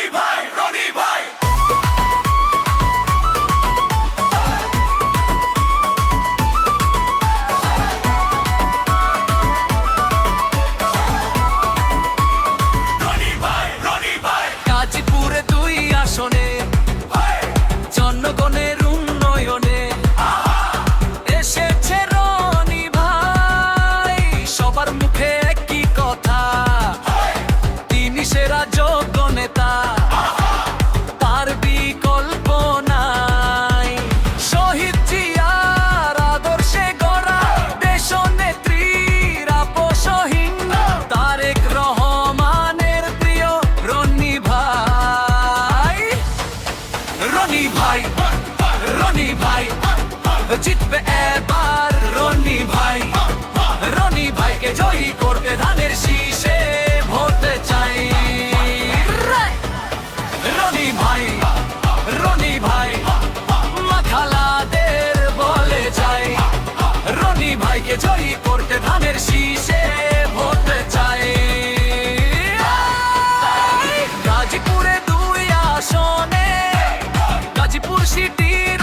রনি ভাই রনি ভাই Roni bhai Roni bhai Qitbe e bhai সিটির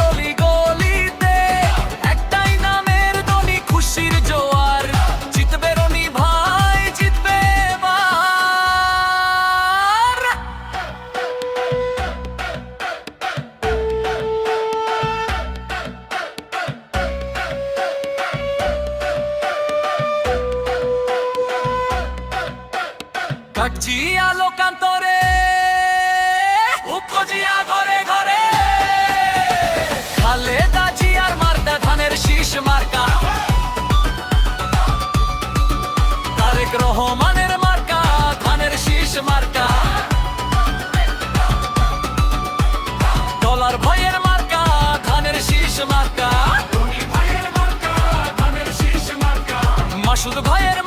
একটাই নামের খুশির জোয়ার। রনি ভাই কাটছি আলোকান্তরে রহমানের মার্কা ধানের শীষ মার্কা। ডলার ভয়ের মার্কা ধানের শীষ মার্কা। মাসুদ ভাইয়ের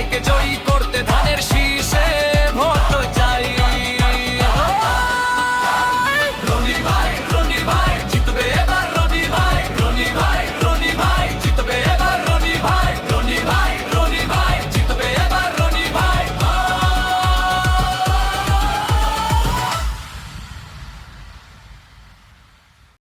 like a joy.